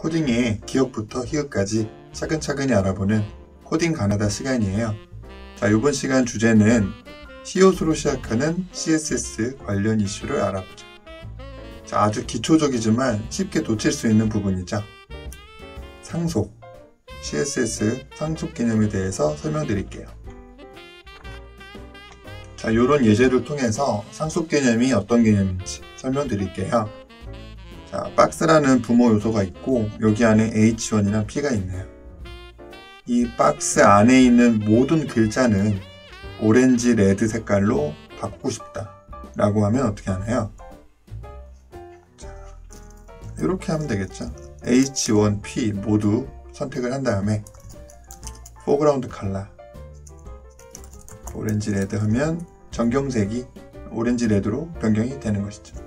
코딩의 기억부터 희읍까지 차근차근히 알아보는 코딩 가나다 시간이에요. 자, 이번 시간 주제는 히읗으로 시작하는 CSS 관련 이슈를 알아보죠. 자, 아주 기초적이지만 쉽게 놓칠 수 있는 부분이죠. 상속, CSS 상속 개념에 대해서 설명드릴게요. 자, 이런 예제를 통해서 상속 개념이 어떤 개념인지 설명드릴게요. 자, 박스라는 부모 요소가 있고 여기 안에 H1이랑 P가 있네요. 이 박스 안에 있는 모든 글자는 오렌지 레드 색깔로 바꾸고 싶다 라고 하면 어떻게 하나요? 자, 이렇게 하면 되겠죠. H1, P 모두 선택을 한 다음에 포그라운드 컬러 오렌지 레드 하면 전경색이 오렌지 레드로 변경이 되는 것이죠.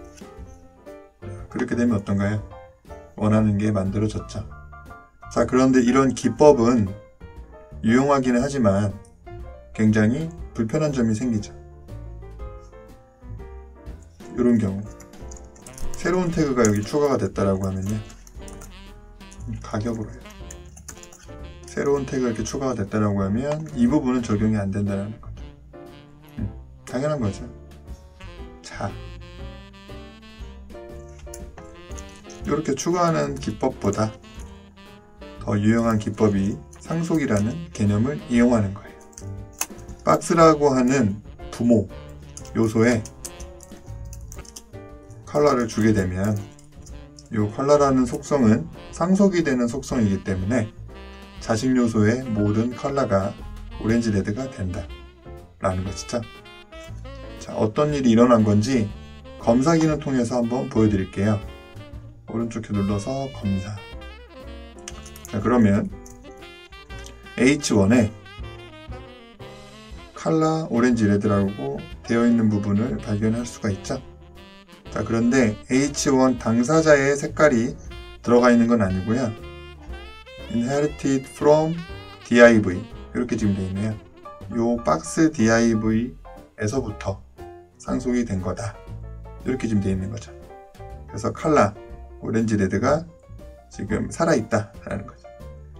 그렇게 되면 어떤가요? 원하는 게 만들어졌죠. 자, 그런데 이런 기법은 유용하기는 하지만 굉장히 불편한 점이 생기죠. 이런 경우 새로운 태그가 여기 추가가 됐다라고 하면요. 가격으로 해요. 새로운 태그가 이렇게 추가가 됐다라고 하면 이 부분은 적용이 안 된다는 거죠. 음, 당연한 거죠. 자, 이렇게 추가하는 기법보다 더 유용한 기법이 상속이라는 개념을 이용하는 거예요. 박스라고 하는 부모 요소에 컬러를 주게 되면 이 컬러라는 속성은 상속이 되는 속성이기 때문에 자식 요소의 모든 컬러가 오렌지 레드가 된다 라는 것이죠. 자, 어떤 일이 일어난 건지 검사 기능 통해서 한번 보여드릴게요. 오른쪽에 눌러서 검사. 자, 그러면 H1에 칼라 오렌지 레드라고 되어 있는 부분을 발견할 수가 있죠. 자, 그런데 H1 당사자의 색깔이 들어가 있는 건 아니고요. inherited from div 이렇게 지금 되어 있네요. 요 박스 div에서부터 상속이 된 거다. 이렇게 지금 되어 있는 거죠. 그래서 칼라 오렌지 레드가 지금 살아있다 라는 거죠.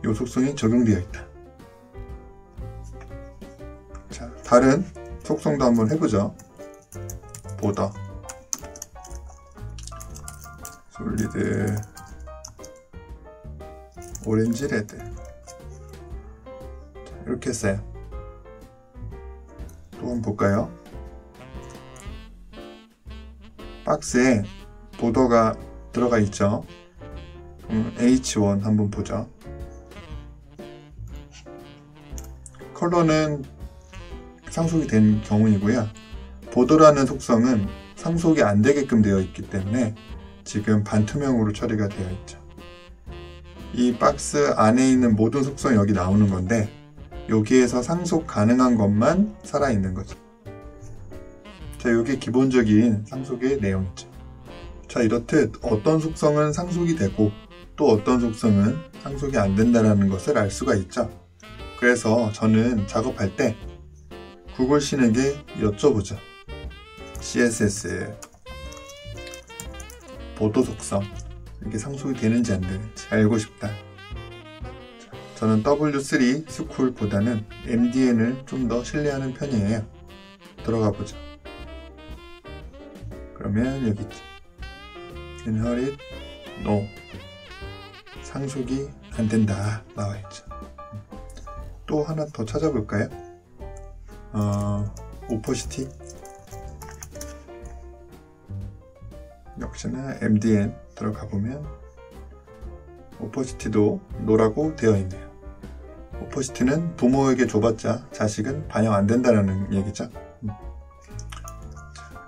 요 속성이 적용되어 있다. 자, 다른 속성도 한번 해보죠. 보더 솔리드 오렌지 레드 자, 이렇게 했어요. 또 한번 볼까요? 박스에 보더가 들어가 있죠. 음, H1 한번 보죠. 컬러는 상속이 된 경우이고요. 보더라는 속성은 상속이 안 되게끔 되어 있기 때문에 지금 반투명으로 처리가 되어 있죠. 이 박스 안에 있는 모든 속성이 여기 나오는 건데 여기에서 상속 가능한 것만 살아있는 거죠. 자, 이게 기본적인 상속의 내용이죠. 자, 이렇듯 어떤 속성은 상속이 되고 또 어떤 속성은 상속이 안 된다는 것을 알 수가 있죠. 그래서 저는 작업할 때 구글 신에게 여쭤보죠. CSS 보도 속성 이게 상속이 되는지 안 되는지 알고 싶다. 저는 W3 스쿨보다는 MDN을 좀 더 신뢰하는 편이에요. 들어가 보죠. 그러면 여기 있죠. Inherit no 상속이 안 된다 나와 있죠. 또 하나 더 찾아볼까요? 어, 오퍼시티 역시나 MDN 들어가 보면 오퍼시티도 노라고 되어 있네요. 오퍼시티는 부모에게 줘봤자 자식은 반영 안 된다는 얘기죠. 음.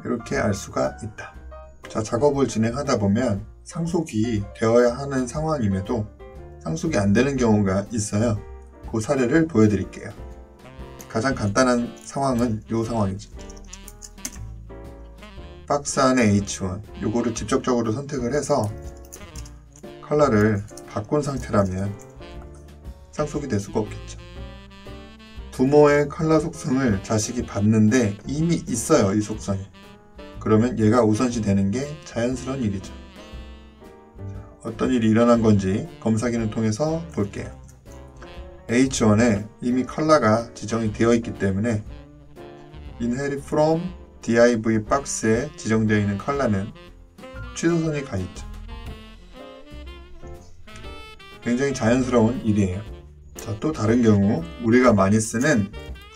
이렇게 알 수가 있다. 자, 작업을 진행하다 보면 상속이 되어야 하는 상황임에도 상속이 안 되는 경우가 있어요. 그 사례를 보여드릴게요. 가장 간단한 상황은 이 상황이죠. 박스 안에 H1 요거를 직접적으로 선택을 해서 컬러를 바꾼 상태라면 상속이 될 수가 없겠죠. 부모의 컬러 속성을 자식이 받는데 이미 있어요 이 속성이. 그러면 얘가 우선시 되는 게 자연스러운 일이죠. 어떤 일이 일어난 건지 검사 기능 통해서 볼게요. H1에 이미 컬러가 지정이 되어 있기 때문에 inherit from div 박스에 지정되어 있는 컬러는 취소선이 가 있죠. 굉장히 자연스러운 일이에요. 자, 또 다른 경우 우리가 많이 쓰는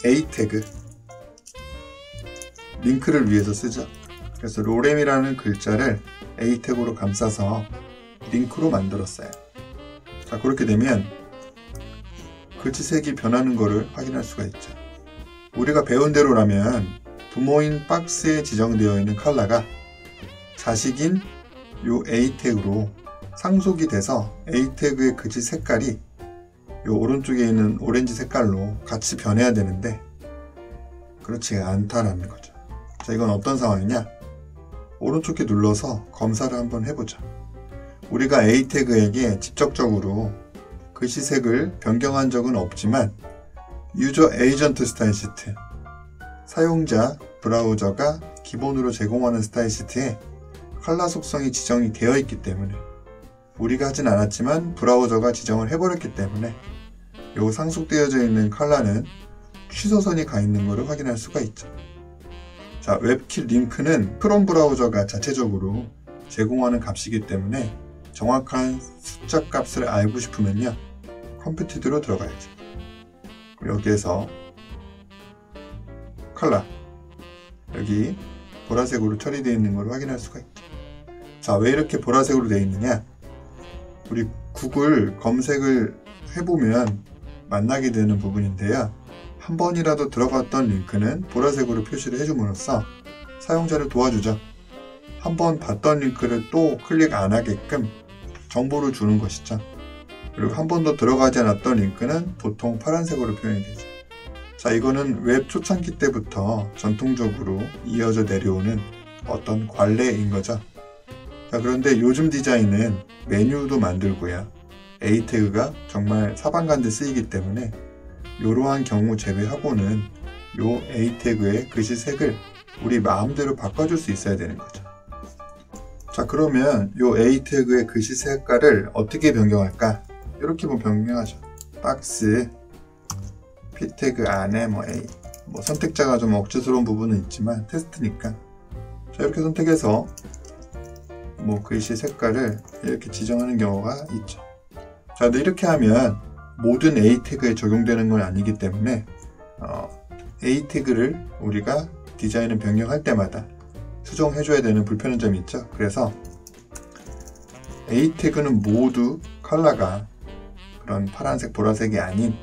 A 태그 링크를 위해서 쓰죠. 그래서 로렘이라는 글자를 A 태그로 감싸서 링크로 만들었어요. 자, 그렇게 되면 글씨색이 변하는 것을 확인할 수가 있죠. 우리가 배운 대로라면 부모인 박스에 지정되어 있는 컬러가 자식인 요 A 태그로 상속이 돼서 A 태그의 글씨 색깔이 요 오른쪽에 있는 오렌지 색깔로 같이 변해야 되는데 그렇지 않다라는 거죠. 자, 이건 어떤 상황이냐? 오른쪽에 눌러서 검사를 한번 해보자. 우리가 A 태그에게 직접적으로 글씨색을 변경한 적은 없지만 유저 에이전트 스타일 시트 사용자 브라우저가 기본으로 제공하는 스타일 시트에 컬러 속성이 지정이 되어 있기 때문에 우리가 하진 않았지만 브라우저가 지정을 해버렸기 때문에 요 상속되어져 있는 컬러는 취소선이 가 있는 것을 확인할 수가 있죠. 자, 웹킷 링크는 크롬 브라우저가 자체적으로 제공하는 값이기 때문에 정확한 숫자 값을 알고 싶으면요. 컴퓨티드로 들어가야죠. 여기에서 컬러 여기 보라색으로 처리되어 있는 걸 확인할 수가 있죠. 자, 왜 이렇게 보라색으로 되어 있느냐? 우리 구글 검색을 해보면 만나게 되는 부분인데요. 한 번이라도 들어갔던 링크는 보라색으로 표시를 해줌으로써 사용자를 도와주죠. 한 번 봤던 링크를 또 클릭 안 하게끔 정보를 주는 것이죠. 그리고 한 번도 들어가지 않았던 링크는 보통 파란색으로 표현이 되죠. 자, 이거는 웹 초창기 때부터 전통적으로 이어져 내려오는 어떤 관례인 거죠. 자, 그런데 요즘 디자인은 메뉴도 만들고요. A 태그가 정말 사방간데 쓰이기 때문에 이러한 경우 제외하고는 요 A 태그의 글씨 색을 우리 마음대로 바꿔줄 수 있어야 되는 거죠. 자 그러면 요 A 태그의 글씨 색깔을 어떻게 변경할까? 이렇게 보면 변경하죠. 박스 P 태그 안에 뭐 A 뭐 선택자가 좀 억지스러운 부분은 있지만 테스트니까 자 이렇게 선택해서 뭐 글씨 색깔을 이렇게 지정하는 경우가 있죠. 자, 근데 이렇게 하면 모든 A 태그에 적용되는 건 아니기 때문에 어, A 태그를 우리가 디자인을 변경할 때마다 수정해줘야 되는 불편한 점이 있죠. 그래서 A 태그는 모두 컬러가 그런 파란색, 보라색이 아닌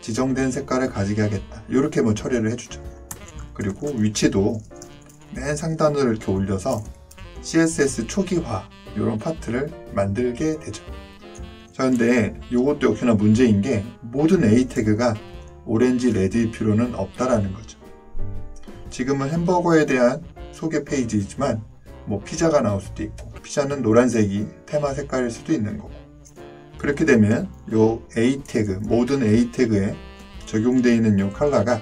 지정된 색깔을 가지게 하겠다. 이렇게 뭐 처리를 해주죠. 그리고 위치도 맨 상단으로 이렇게 올려서 CSS 초기화 이런 파트를 만들게 되죠. 자, 근데 이것도 역시나 문제인 게 모든 A 태그가 오렌지 레드일 필요는 없다라는 거죠. 지금은 햄버거에 대한 소개 페이지이지만 뭐 피자가 나올 수도 있고 피자는 노란색이 테마 색깔일 수도 있는 거고 그렇게 되면 요 A 태그 모든 A 태그에 적용되어 있는 요 컬러가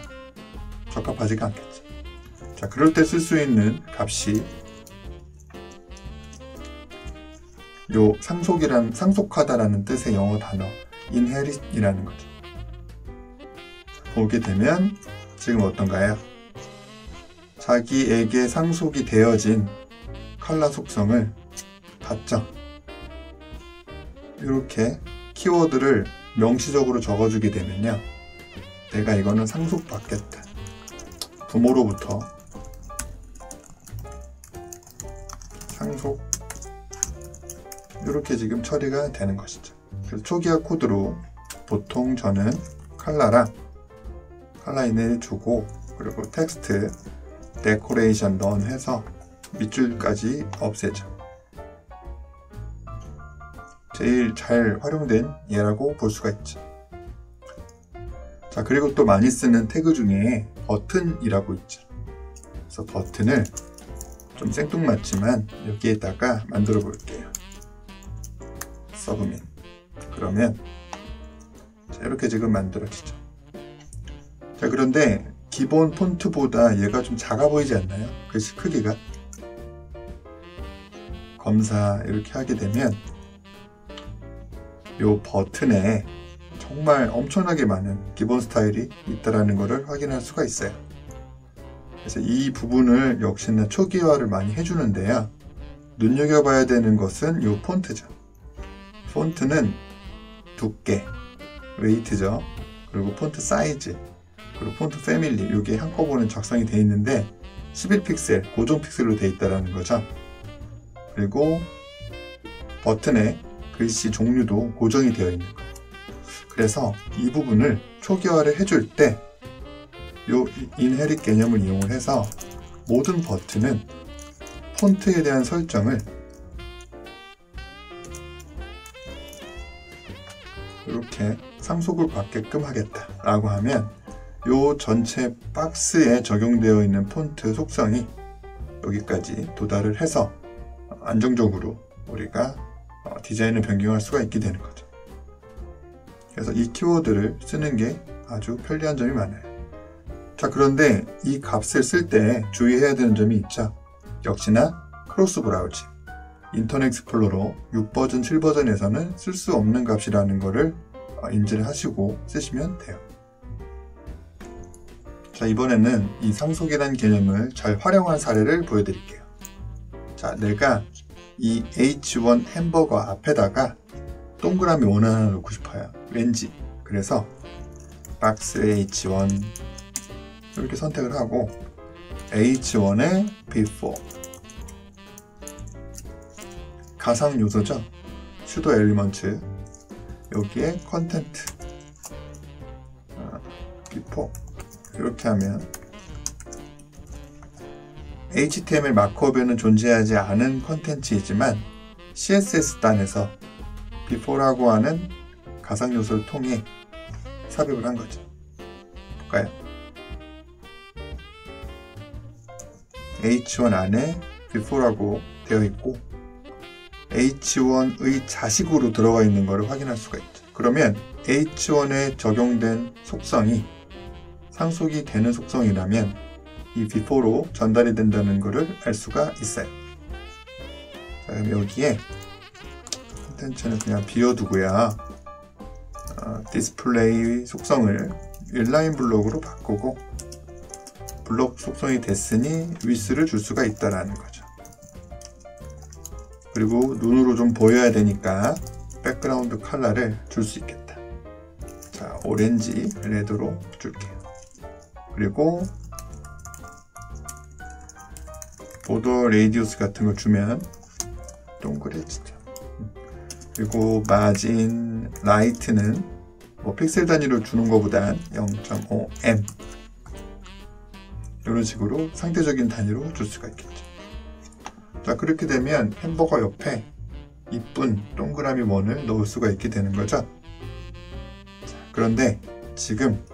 적합하지가 않겠죠. 자 그럴 때 쓸 수 있는 값이 요 상속이란 상속하다라는 뜻의 영어 단어 inherit이라는 거죠. 보게 되면 지금 어떤가요? 자기에게 상속이 되어진 컬러 속성을 받죠. 이렇게 키워드를 명시적으로 적어주게 되면요. 내가 이거는 상속받겠다. 부모로부터 상속 이렇게 지금 처리가 되는 것이죠. 그래서 초기화 코드로 보통 저는 칼라랑 칼라인을 주고 그리고 텍스트 데코레이션 넌 해서 밑줄까지 없애죠. 제일 잘 활용된 예라고 볼 수가 있죠. 자, 그리고 또 많이 쓰는 태그 중에 버튼이라고 있죠. 그래서 버튼을 좀 생뚱맞지만 여기에다가 만들어 볼게요. 서브민. 그러면 자, 이렇게 지금 만들어지죠. 자, 그런데 기본 폰트보다 얘가 좀 작아 보이지 않나요? 글씨 크기가. 검사 이렇게 하게 되면 요 버튼에 정말 엄청나게 많은 기본 스타일이 있다라는 것을 확인할 수가 있어요. 그래서 이 부분을 역시나 초기화를 많이 해주는데요. 눈여겨봐야 되는 것은 이 폰트죠. 폰트는 두께, 웨이트죠. 그리고 폰트 사이즈, 그리고 폰트 패밀리 이게 한꺼번에 작성이 되어 있는데 11픽셀 고정 픽셀로 되어 있다는 거죠. 그리고 버튼의 글씨 종류도 고정이 되어 있는 거예요. 그래서 이 부분을 초기화를 해줄 때이 인헤릿 개념을 이용을 해서 모든 버튼은 폰트에 대한 설정을 이렇게 상속을 받게끔 하겠다 라고 하면 이 전체 박스에 적용되어 있는 폰트 속성이 여기까지 도달을 해서 안정적으로 우리가 어, 디자인을 변경할 수가 있게 되는 거죠. 그래서 이 키워드를 쓰는 게 아주 편리한 점이 많아요. 자, 그런데 이 값을 쓸 때 주의해야 되는 점이 있죠. 역시나 크로스 브라우징. 인터넷 익스플로러 6버전, 7버전에서는 쓸 수 없는 값이라는 것을 어, 인지를 하시고 쓰시면 돼요. 자, 이번에는 이 상속이라는 개념을 잘 활용한 사례를 보여드릴게요. 자, 내가 이 H1 햄버거 앞에다가 동그라미 원 하나 넣고 싶어요. 왠지. 그래서 박스 H1 이렇게 선택을 하고 H1의 before 가상 요소죠. 슈도 엘리먼트 여기에 컨텐트 before 이렇게 하면 HTML 마크업에는 존재하지 않은 컨텐츠이지만 CSS 단에서 before라고 하는 가상 요소를 통해 삽입을 한 거죠. 볼까요? H1 안에 before라고 되어 있고 H1의 자식으로 들어가 있는 것을 확인할 수가 있죠. 그러면 H1에 적용된 속성이 상속이 되는 속성이라면 이 before로 전달이 된다는 것을 알 수가 있어요. 자, 그럼 여기에 콘텐츠는 그냥 비워두고요. 어, 디스플레이 속성을 인라인 블록으로 바꾸고 블록 속성이 됐으니 위스를 줄 수가 있다라는 거죠. 그리고 눈으로 좀 보여야 되니까 백그라운드 컬러를 줄 수 있겠다. 자, 오렌지, 레드로 줄게요. 그리고 보더 레이디우스 같은 거 주면 동그래지죠. 그리고 마진, 라이트는 뭐 픽셀 단위로 주는 것보단 0.5m 이런 식으로 상대적인 단위로 줄 수가 있겠죠. 자 그렇게 되면 햄버거 옆에 이쁜 동그라미 원을 넣을 수가 있게 되는 거죠. 자, 그런데 지금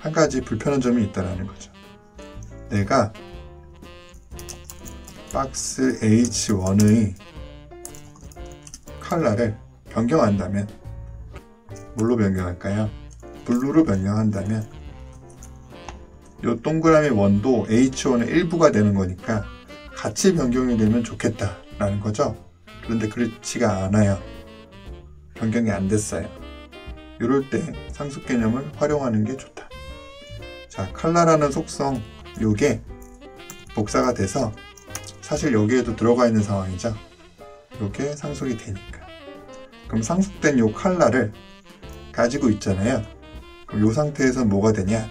한 가지 불편한 점이 있다는 거죠. 내가 박스 H1의 컬러를 변경한다면 뭘로 변경할까요? 블루로 변경한다면 이 동그라미 원도 H1의 일부가 되는 거니까 같이 변경이 되면 좋겠다라는 거죠. 그런데 그렇지가 않아요. 변경이 안 됐어요. 이럴 때 상속 개념을 활용하는 게 좋다. 자, 칼라라는 속성 요게 복사가 돼서 사실 여기에도 들어가 있는 상황이죠. 요게 상속이 되니까. 그럼 상속된 요 칼라를 가지고 있잖아요. 그럼 요 상태에서 뭐가 되냐?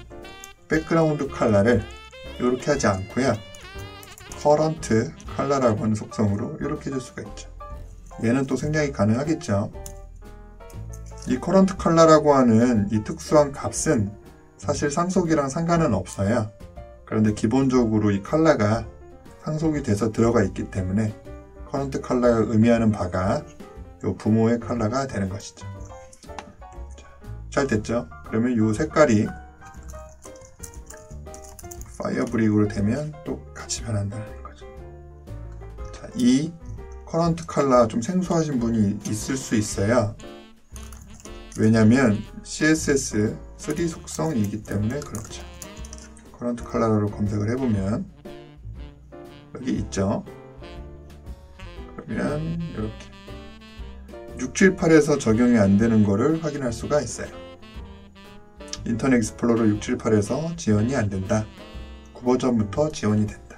백그라운드 칼라를 이렇게 하지 않고요. 커런트 칼라라고 하는 속성으로 이렇게 줄 수가 있죠. 얘는 또 생략이 가능하겠죠. 이 커런트 칼라라고 하는 이 특수한 값은 사실 상속이랑 상관은 없어요. 그런데 기본적으로 이 칼라가 상속이 돼서 들어가 있기 때문에 커런트 칼라가 의미하는 바가 이 부모의 칼라가 되는 것이죠. 잘 됐죠? 그러면 이 색깔이 파이어 브릭으로 되면 또 같이 변한다는 거죠. 자, 이 커런트 컬러 좀 생소하신 분이 있을 수 있어요. 왜냐면 CSS 3 속성이기 때문에 그렇죠. 커런트 컬러로 검색을 해보면 여기 있죠. 그러면 이렇게 678에서 적용이 안 되는 거를 확인할 수가 있어요. 인터넷 익스플로러 678에서 지원이 안 된다. 9버전부터 지원이 된다.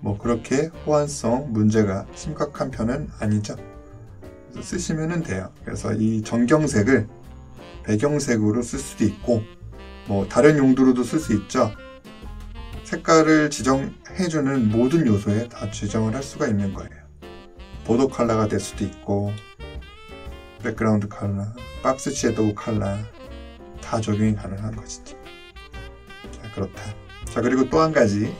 뭐 그렇게 호환성 문제가 심각한 편은 아니죠. 쓰시면 돼요. 그래서 이 정경색을 배경색으로 쓸 수도 있고 뭐 다른 용도로도 쓸 수 있죠. 색깔을 지정해주는 모든 요소에 다 지정을 할 수가 있는 거예요. 보도 컬러가 될 수도 있고 백그라운드 컬러, 박스 섀도우 컬러 다 적용이 가능한 것이죠. 자, 그렇다. 자, 그리고 또 한 가지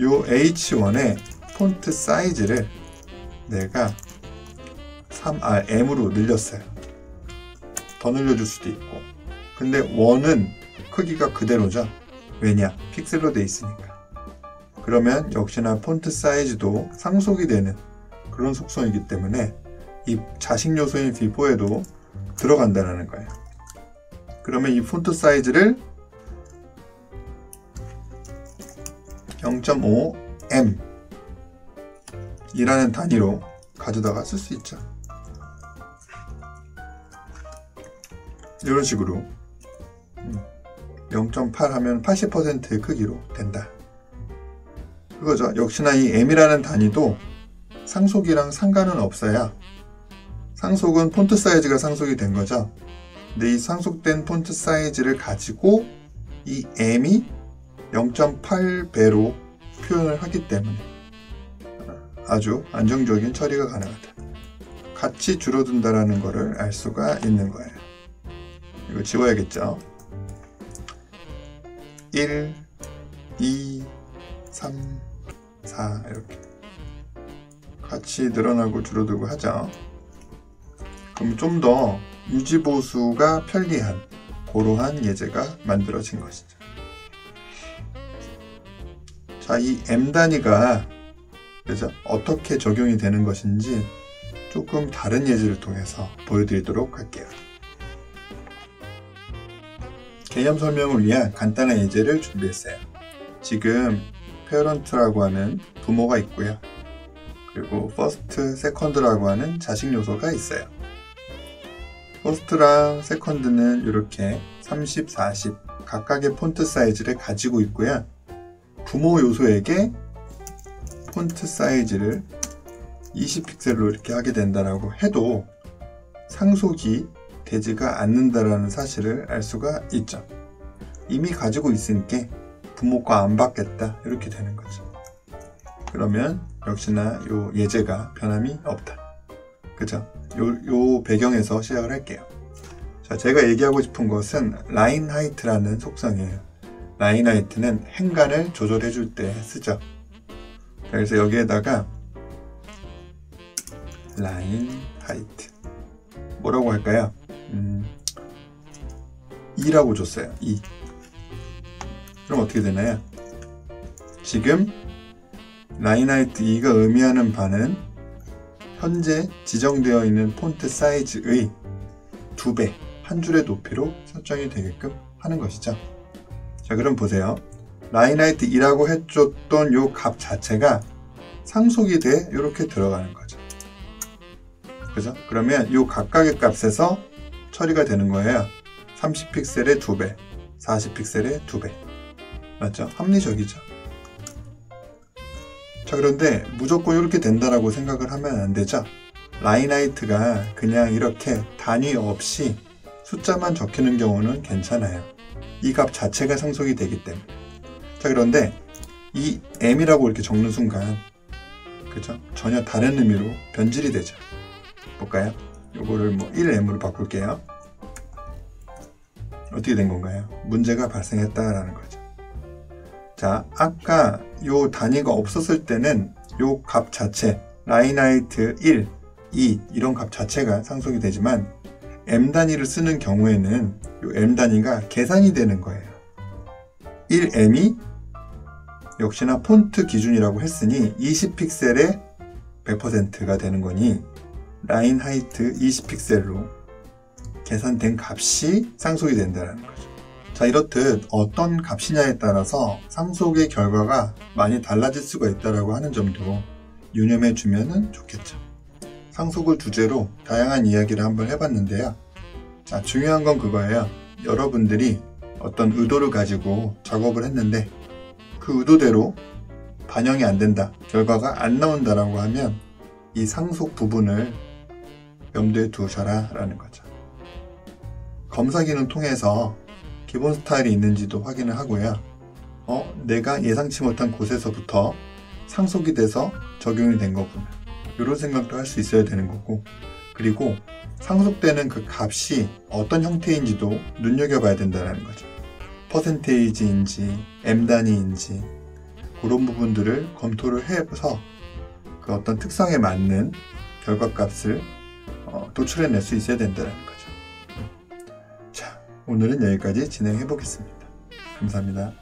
요 H1의 폰트 사이즈를 내가 3RM으로 늘렸어요. 더 늘려줄 수도 있고 근데 원은 크기가 그대로죠. 왜냐? 픽셀로 돼 있으니까. 그러면 역시나 폰트 사이즈도 상속이 되는 그런 속성이기 때문에 이 자식 요소인 비포에도 들어간다는 거예요. 그러면 이 폰트 사이즈를 0.5M 이라는 단위로 가져다가 쓸 수 있죠. 이런 식으로 0.8 하면 80%의 크기로 된다. 그거죠. 역시나 이 M이라는 단위도 상속이랑 상관은 없어야 상속은 폰트 사이즈가 상속이 된 거죠. 근데 이 상속된 폰트 사이즈를 가지고 이 M이 0.8배로 표현을 하기 때문에 아주 안정적인 처리가 가능하다. 같이 줄어든다라는 것을 알 수가 있는 거예요. 이거 지워야겠죠. 1, 2, 3, 4 이렇게 같이 늘어나고 줄어들고 하죠. 그럼 좀 더 유지보수가 편리한 고러한 예제가 만들어진 것이죠. 자, 이 M 단위가 그죠? 어떻게 적용이 되는 것인지 조금 다른 예제를 통해서 보여드리도록 할게요. 개념 설명을 위한 간단한 예제를 준비했어요. 지금 페어런트라고 하는 부모가 있고요. 그리고 퍼스트, 세컨드라고 하는 자식 요소가 있어요. 퍼스트랑 세컨드는 이렇게 30, 40 각각의 폰트 사이즈를 가지고 있고요. 부모 요소에게 폰트 사이즈를 20픽셀로 이렇게 하게 된다라고 해도 상속이 되지가 않는다라는 사실을 알 수가 있죠. 이미 가지고 있으니까 부모 거안 받겠다 이렇게 되는 거죠. 그러면 역시나 요 예제가 변함이 없다. 그죠? 요, 요 배경에서 시작을 할게요. 자, 제가 얘기하고 싶은 것은 라인 하이트라는 속성이에요. 라인 하이트는 행간을 조절해 줄 때 쓰죠. 그래서 여기에다가 라인 하이트 뭐라고 할까요? 음, 2라고 줬어요. 2. 그럼 어떻게 되나요? 지금 라인 하이트 2가 의미하는 바는 현재 지정되어 있는 폰트 사이즈의 2배, 한 줄의 높이로 설정이 되게끔 하는 것이죠. 자, 그럼 보세요. 라인하이트 2라고 해줬던 요 값 자체가 상속이 돼 이렇게 들어가는 거죠. 그죠? 그러면 요 각각의 값에서 처리가 되는 거예요. 30픽셀의 2배, 40픽셀의 2배. 맞죠? 합리적이죠. 자, 그런데 무조건 이렇게 된다라고 생각을 하면 안 되죠. 라인하이트가 그냥 이렇게 단위 없이 숫자만 적히는 경우는 괜찮아요. 이 값 자체가 상속이 되기 때문에. 자, 그런데 이 m이라고 이렇게 적는 순간, 그죠? 전혀 다른 의미로 변질이 되죠. 볼까요? 요거를 뭐 1m으로 바꿀게요. 어떻게 된 건가요? 문제가 발생했다라는 거죠. 자, 아까 요 단위가 없었을 때는 요 값 자체, 라인하이트 1, 2 이런 값 자체가 상속이 되지만 m 단위를 쓰는 경우에는 요 m 단위가 계산이 되는 거예요. 1m이 역시나 폰트 기준이라고 했으니 20픽셀에 100%가 되는 거니 라인 하이트 20픽셀로 계산된 값이 상속이 된다는 거죠. 자, 이렇듯 어떤 값이냐에 따라서 상속의 결과가 많이 달라질 수가 있다고 하는 점도 유념해 주면 좋겠죠. 상속을 주제로 다양한 이야기를 한번 해봤는데요. 자, 중요한 건 그거예요. 여러분들이 어떤 의도를 가지고 작업을 했는데 그 의도대로 반영이 안 된다, 결과가 안 나온다라고 하면 이 상속 부분을 염두에 두셔라 라는 거죠. 검사 기능 통해서 기본 스타일이 있는지도 확인을 하고요. 어, 내가 예상치 못한 곳에서부터 상속이 돼서 적용이 된 거구나. 이런 생각도 할 수 있어야 되는 거고. 그리고 상속되는 그 값이 어떤 형태인지도 눈여겨봐야 된다는 거죠. 퍼센테이지인지, M 단위인지, 그런 부분들을 검토를 해서 그 어떤 특성에 맞는 결과값을 어, 도출해낼 수 있어야 된다는 거죠. 자, 오늘은 여기까지 진행해 보겠습니다. 감사합니다.